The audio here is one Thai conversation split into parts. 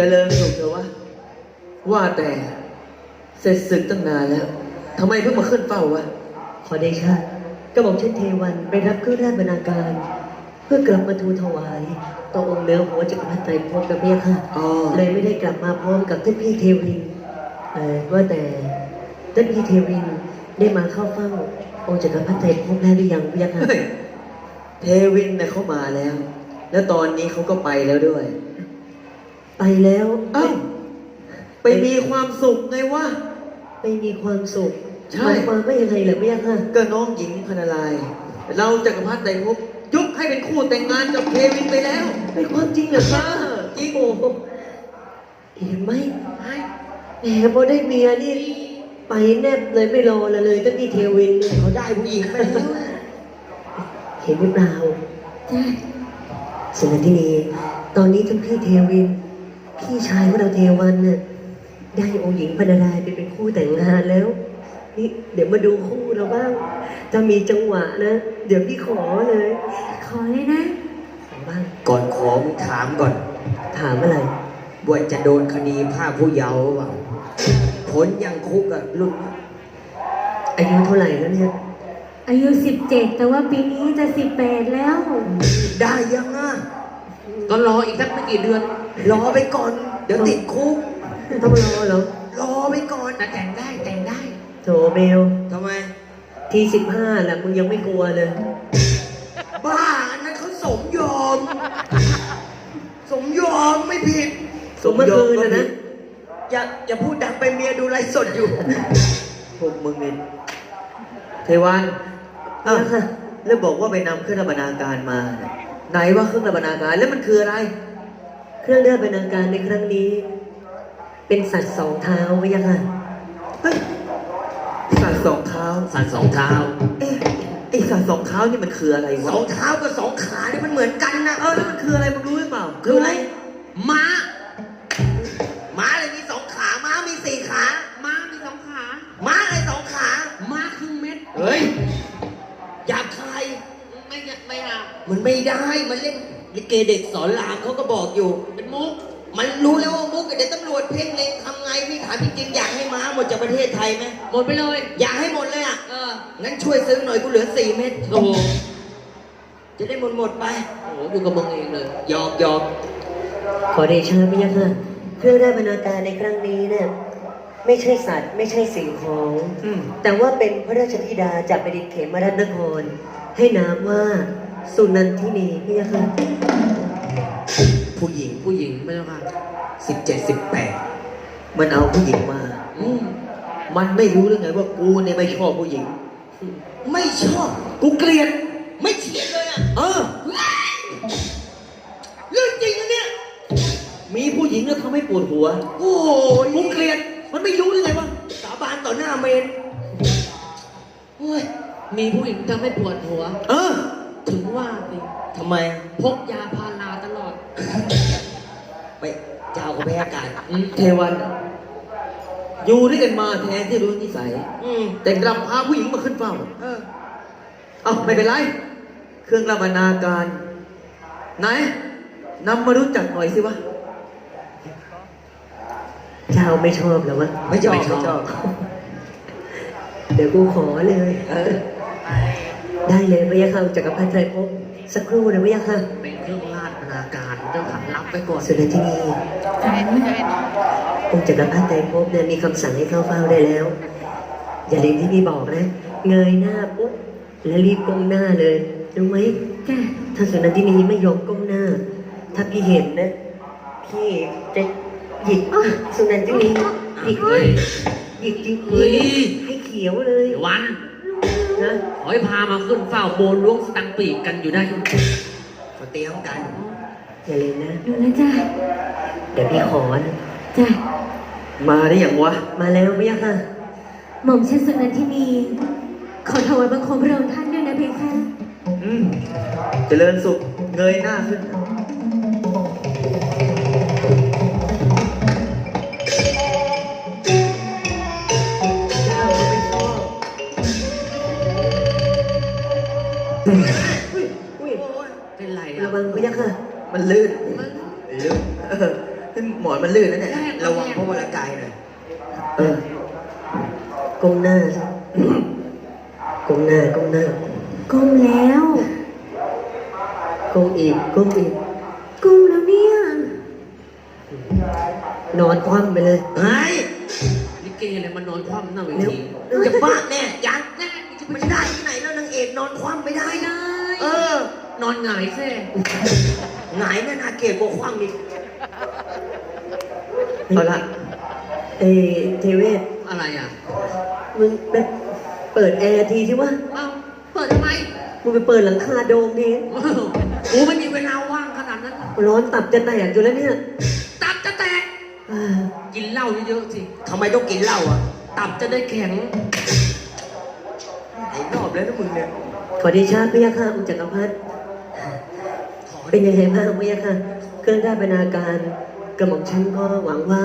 เจริญสุขเถอะวะ ว่าแต่เสร็จศึกตั้งนานแล้วทำไมเพิ่งมาขึ้นเฝ้าวะ ขอเดชะกระหม่อมเช่นเทวันไปรับเครื่องราชบรรณาการ เพื่อกลับมาทูลถวายต่อองค์เหนือหัวจักรพรรดิไตรภพนะเมียค่ะ อ๋อ เลยไม่ได้กลับมาพร้อมกับท่านพี่เทวินเอ่อว่าแต่ท่านพี่เทวินได้มาเข้าเฝ้าองค์จักรพรรดิไตรภพแล้วหรือยังเมียค่ะ เฮ้ยเทวินเนี่ยเขามาแล้ว แล้วตอนนี้เขาก็ไปแล้วด้วย ไปแล้วเอ้าไปมีความสุขไงวะ ไปมีความสุขใช่ หมายความว่ายังไงเหรอเมียค่ะก็น้องหญิงพนารายณ์เราจักรพรรดิไตรภพยกให้เป็นคู่แต่งงานกับเทวินไปแล้วเป็นความจริงเหรอเอคะอจริงโอ้โหเห็นไหมแหมพอได้เมียนี่ไปแนบเลยไม่รอเลยเลยท่านพี่เทวินเนี่ยเขาได้ผู้หญิงไปแล้วเห็นหรือเปล่าสุนันทินีตอนนี้ท่านพี่เทวิน พี่ชายของเราเทวันน่ะได้องค์หญิงพรรณรายไปเป็นคู่แต่งงานแล้ว นี่เดี๋ยวมาดูคู่เราบ้างถ้ามีจังหวะนะ เดี๋ยวพี่ขอเลย ขอเลยนะขอบ้างก่อนขอมึงถามก่อน ถามอะไรว่าจะโดนคดีฆ่าผู้เยาว์เปล่าผลยังคุกอะรุ่นอายุเท่าไหร่แล้วเนี่ยอายุ17แต่ว่าปีนี้จะ18แล้ว ได้ยังอะก็รออีกสักไม่กี่เดือน รอไปก่อน เดี๋ยวติดคุก ต้องรอเหรอรอไปก่อนแต่แต่งได้แต่งได้โถเบลทำไม ทีสิบห้าแหละมึงยังไม่กลัวเลย บ้าอันนั้นเขาสมยอม สมยอมไม่ผิดสมเมื่อคืนนะนะ อย่าอย่าพูดดังไปเมียดูไลฟ์สดอยู่ พวกมึงเนี่ยเทวันอ้าวแล้วบอกว่าไปนำเครื่องระบรรณาการมาเนี่ยไหนว่าเครื่องระบรรณาการแล้วมันคืออะไร เครื่องเลือดบรรณาการในครั้งนี้ เป็นสัตว์สองเท้าไว้ยังไงเฮ้ยสัตว์สองเท้า สันสองเท้า เอ๊ะไอสัตว์สองเท้านี่มันคืออะไรสวะองเท้ากับสองขานี่มันเหมือนกันนะเออแล้วมันคืออะไรมึงรู้หรือเปล่าคืออะไรม้าม้าอะไรมีสองขาม้ามีสี่ขาม้ามีสองขาม้าอะไรสองขาม้าครึ่งเม็ด เฮ้ยอยากใคร ไม่ไม่เอามันไม่ได้ มันเล่นลิเกเด็กสอนรามเขาก็บอกอยู่เป็น มุกมันรู้แล้วว่ามุกเดี๋ยวตำรวจเพ่งเล็งทำไงพี่ถามจริงๆอยากให้ม้าหมดจากประเทศไทยไหมหมดไปเลย อยากให้หมดเลยอะเออ งั้นช่วยซื้อหน่อยกูเหลือสี่เม็ดโอ้โหจะได้หมดหมดๆไป โอ้โหอยู่กับมึงเองเลยหยอกหยอกขอเดชะพระยะค่ะเครื่องเลือดบรรณาการในครั้งนี้เนี่ยไม่ใช่สัตว์ ไม่ใช่สิ่งของ อืมแต่ว่าเป็นพระราชธิดาจากแผ่นดินเขมรัตนคร ให้นามว่าสุนันทินีพระยะค่ะ ผู้หญิงผู้หญิงไม่ต้องค่ะสิบเจ็ดสิบแปดมันเอาผู้หญิงมาอืมมันไม่รู้หรือไงว่ากูเนี่ยไม่ชอบผู้หญิง ไม่ชอบ กูเกลียด ไม่เฉียดเลยอะ เออ เรื่องจริงนะเนี่ย มีผู้หญิงแล้วทำให้ปวดหัว โอ้ยกูเกลียด มันไม่รู้หรือไงวะสาบานต่อหน้าเมน เฮ้ย มีผู้หญิงทำให้ปวดหัว เออ ถึงว่าสิทำไม พกยาพาราตลอด ไปเจ้าก็แพ้อากาศอืมเทวัน อยู่ด้วยกันมาแท้ที่รู้นิสัย อืมแต่กลับพาผู้หญิงมาขึ้นเฝ้า เออ เอาไม่เป็นไร เครื่องระบรรณาการ ไหนนำมารู้จักหน่อยสิวะ เจ้าไม่ชอบเหรอวะไม่ชอบไม่ชอบ เดี๋ยวกูขอเลย เออ ได้เลยพระยะค่ะจักรพรรดิไตรภพสักครู่นะพระยะค่ะ เป็นเครื่อง ราชบรรณาการเจ้าขับรับไปก่อนสุนันทินีองค์จักรพรรดิไตรภพเนี่ยมีคำสั่งให้เข้าเฝ้าได้แล้ว อย่าลืมที่พี่บอกนะ เงยหน้าปุ๊บแล้วรีบก้มหน้าเลยรู้ไหมจ้ะถ้าสุนันทินีไม่ยอมก้มหน้า ถ้าพี่เห็นนะ พี่จะหยิกสุนันทินีหยิกเฮ้ยหยิกจริงเฮ้ยให้เขียวเลยเดี๋ยววันนะขอให้พามาขึ้นเฝ้าโบนล้วงสตังค์ปีกกันอยู่ได้เขาเตรียมกัน อย่าลืมนะดูนะจ้ะเดี๋ยวพี่ขอนะจ้ะมาได้อย่างวะ มาแล้วพระยะค่ะ หม่อมเชนสุนันทินีขอถวายบังคมพระองค์ท่านด้วยนะเพคะ อืมเจริญสุข เงยหน้าขึ้น มันลื่นมันลื่นเออหมอนมันลื่นนะเนี่ย ระวังพระวรกายหน่อย เออก้มหน้าสิก้มหน้าก้มหน้าก้มแล้ว ก้มอีกก้มอีก ก้มแล้วเนี่ย นอนคว่ำไปเลยเฮ้ยลิเกเลยมานอนคว่ำหน้าเวเร็วทีจะบ้าแน่ยังแน่มันจะได้ที่ไหนแล้วนางเอกนอนคว่ำไม่ได้ไม่ได้ เออ นอนหงายแท้ หงายแม่นาเกลียดกว่าคว่ำอีกเอาละเอยเทเวศอะไรอะมึงไปเปิดแอร์ทีที่ว่าเอ้าเปิดทำไมมึงไปเปิดหลังคาโดมทีอ้าวกูไม่มีเวลาว่างขนาดนั้น ร้อนตับจะแตกอยู่แล้วเนี่ยตับจะแตก อ่ากินเหล้าเยอะๆสิทำไมต้องกินเหล้าอะ ตับจะได้แข็งไอ้รอบแล้วนะมึงเนี่ย ขอเดชะพระยาค่ะองค์จักรพรรดิ เป็นยังไงบ้างพระยาค่ะเครื่องได้บรรณาการกระหม่อมฉันก็หวังว่า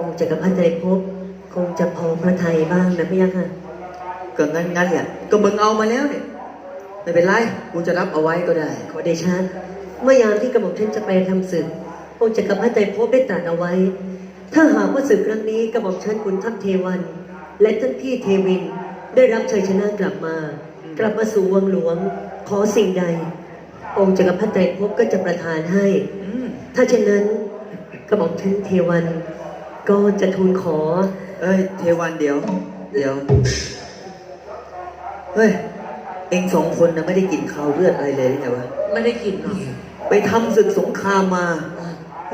องค์จักรพรรดิใจพบคงจะพอพระทัยบ้างนะพระยาค่ะก็งั้นงั้นแหละก็มึงเอามาแล้วเนี่ยไม่เป็นไรกูจะรับเอาไว้ก็ได้ ขอเดชะเมื่อยามที่กระหม่อมฉันจะไปทำศึก องค์จักรพรรดิใจพบได้ตรัสเอาไว้ ถ้าหากว่าศึกครั้งนี้กระหม่อมฉันขุนทัพเทวัน และท่านพี่เทวินได้รับชัยชนะกลับมา กลับมาสู่วังหลวงขอสิ่งใด องค์จักรพรรดิใจพบก็จะประทานให้ อืมถ้าเช่นนั้นกระหม่อมฉันเทวันก็จะทูลขอ เอ้ย เทวันเดี๋ยว เดี๋ยว เฮ้ย เองสองคนนะไม่ได้กินข้าวเลือดอะไรเลยหรือไงวะ ไม่ได้กินหรอกไปทำศึกสงครามมา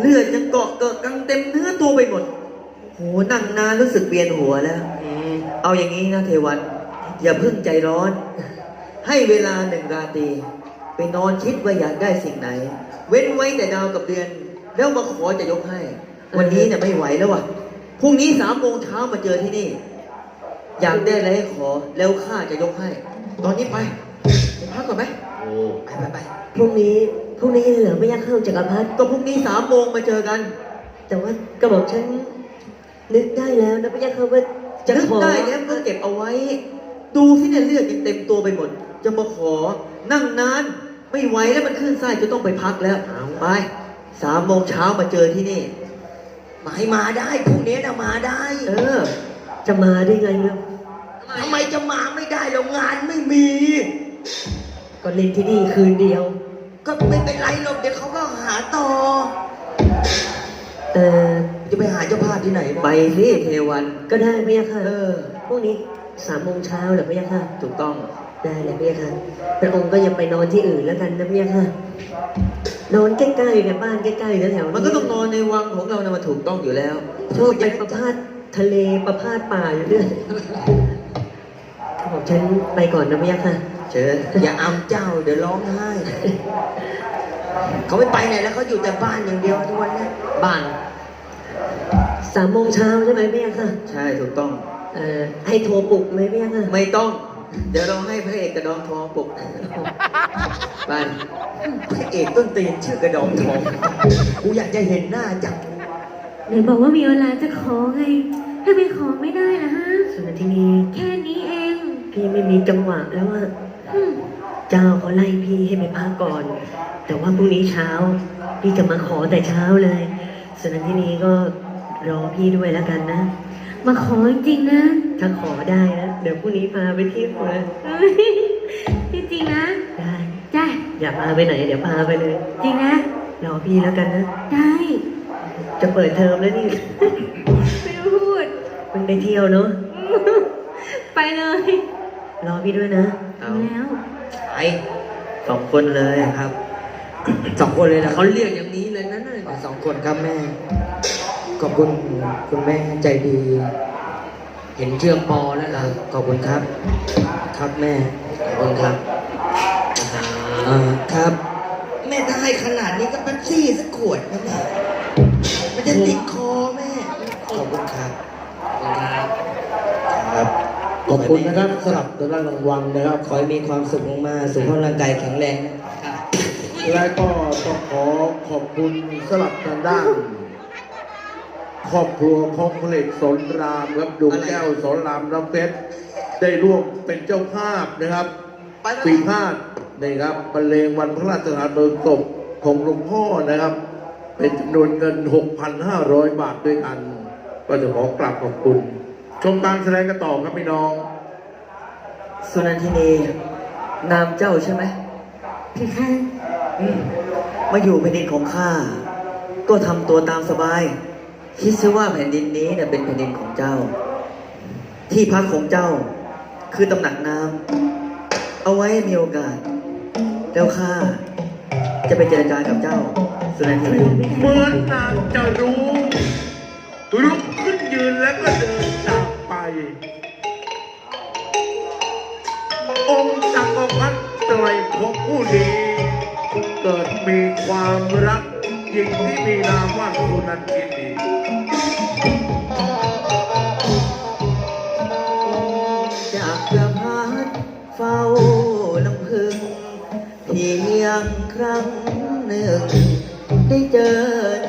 เลือดยังเกาะเกอะกังเต็มเนื้อตัวไปหมด โหนั่งนานรู้สึกเวียนหัวแล้วเอาอย่างนี้นะเทวัน อย่าเพิ่งใจร้อน ให้เวลาหนึ่งราตรี ไปนอนคิดว่าอยากได้สิ่งไหน เว้นไว้แต่ดาวกับเดือน แล้วมาขอจะยกให้ วันนี้เนี่ยไม่ไหวแล้วว่ะพรุ่งนี้สามโมงเช้ามาเจอที่นี่ อยากได้อะไรให้ขอแล้วข้าจะยกให้ ตอนนี้ไปไปพักก่อนไหมโอ้ไปไปไปพรุ่งนี้พรุ่งนี้เหลือไม่ยากเข้าจักรพรรดิก็พรุ่งนี้สามโมงมาเจอกัน แต่ว่ากระหม่อมฉันนึกได้แล้วนะไม่ยากเข้าว่าจะนึกขอได้แล้วก็เก็บเอาไว้ ดูที่เนี่ยเลือดยังเต็มตัวไปหมด จะมาขอนั่งนาน ไม่ไหวแล้วมันขึ้นไส้จะต้องไปพักแล้วเอาไปสามโมงเช้ามาเจอที่นี่มาให้มาได้พรุ่งนี้นะมาได้ เออ จะมาได้ไงเนี่ยทำไมจะมาไม่ได้แล้วงานไม่มี ก็เล่นที่นี่คืนเดียว ก็ไม่เป็นไรหรอกเดี๋ยวเขาก็หาต่อเออจะไปหาเจ้าภาพที่ไหนไปสิเทวันก็ได้ไม่ยากค่ะเออพรุ่งนี้สามโมงเช้าเหรอไม่ยากค่ะถูกต้อง ได้เลยพี่ค่ะพระองค์ก็ยังไปนอนที่อื่นแล้วกันนะพี่ค่ะนอนใกล้ๆกับบ้านใกล้ๆแถวๆมันก็ต้องนอนในวังของเรานะมันถูกต้องอยู่แล้วชอบไปประพาสทะเลประพาสป่าอยู่ด้วยผมฉันไปก่อนนะพี่ค่ะเชิญอย่าอำเจ้าเดี๋ยวร้องไห้เขาไม่ไปไหนแล้วเขาอยู่แต่บ้านอย่างเดียวทุกวันเนี้ยบ้านสามโมงเช้าใช่ไหมพี่ค่ะใช่ถูกต้องเอ่อให้โทรปลุกไหมพี่ค่ะไม่ต้อง เดี๋ยวเราให้พระเอกกระดองทองปลุกไปพระเอกต้นตีนชื่อกระดองทอง กูอยากจะเห็นหน้าจังไหนบอกว่ามีเวลาจะขอไงถ้าไปขอไม่ได้นะฮะ ส่วนที่นี้แค่นี้เอง พี่ไม่มีจังหวะแล้วว่าอืมเจ้าเขาไล่พี่ให้ไปพักก่อน แต่ว่าพรุ่งนี้เช้า พี่จะมาขอแต่เช้าเลย ส่วนที่นี้ก็รอพี่ด้วยแล้วกันนะ มาขอจริงๆนะถ้าขอได้นะเดี๋ยวพรุ่งนี้พาไปเที่ยวเลยเอ้ยจริงๆนะ ได้จ้ะอยากพาไปไหน เดี๋ยวพาไปเลยจริงนะ รอพี่แล้วกันนะ ได้จะเปิดเทอมแล้วนี่ไม่ต้องพูด เพิ่งได้เที่ยวเนาะไปเลยรอพี่ด้วยนะ เอาแล้ว ไปสองคนเลยครับ สองคนเลยนะเขาเรียกอย่างนี้เลยนะนั่นสองคนครับแม่ข อบคุณคุณแม่ใจดี เห็นเชื่อมปอแล้วล่ะขอบคุณครับ ครับแม่ ขอบคุณครับอ่าอ่าครับ แม่ถ้าให้ขนาดนี้ก็เป๊ปซี่สักขวดนะแม่มันจะติดคอแม่ ขอบคุณครับครับ ครับขอบคุณนะครับสำหรับตัวรางวัลนะครับ ขอให้มีความสุขมากๆสุขภาพร่างกายแข็งแรงนะและก็ต้องขอขอบคุณสำหรับทางด้าน ครอบครัวของพลเอกสนรามครับดวงแก้วสนรามรับเพชรได้ร่วมเป็นเจ้าภาพนะครับไปไปปีพาดนี่ครับบรรเลงวันพระราชทานเพลิงศพของหลวงพ่อนะครับ เป็นจำนวนเงิน 6,500 บาทด้วยกัน ก็จะขอกราบขอบคุณ ชมการแสดงกันต่อครับพี่น้องสุนันทินีนามเจ้าใช่ไหมเพคะอืมมาอยู่แผ่นดินของข้า ก็ทำตัวตามสบาย คิดซะว่าแผ่นดินนี้เนี่ยเป็นแผ่นดินของเจ้า ที่พักของเจ้า คือตำหนักน้ำเอาไว้มีโอกาส แล้วข้าจะไปเจรจากับเจ้าสุนันทินีเหมือนนางจะรู้ลุกขึ้นยืนแล้วก็เดินจากไป องค์จักรพรรดิไตรภพผู้ดีเกิดมีความรัก หญิงที่มีนามว่าสุนันทินีจากกระพัดเฝ้าลำพึงเพียงครั้งหนึ่ง ได้เจอ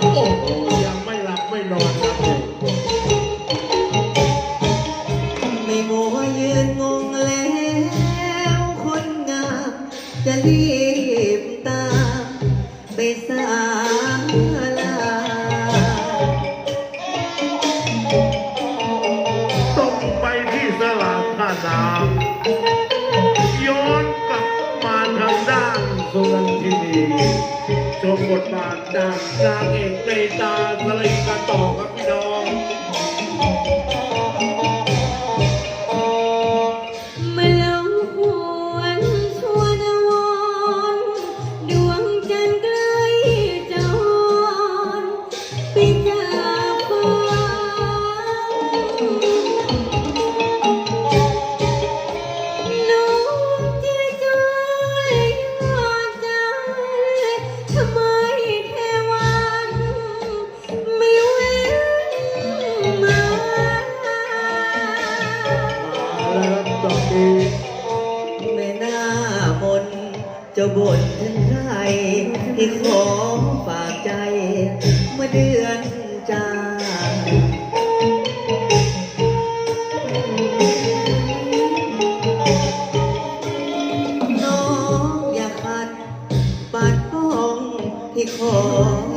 โอ้ ชมบทบาทด้ากนางเอกในตาสลีกันต่อครับพี่น้อง ที่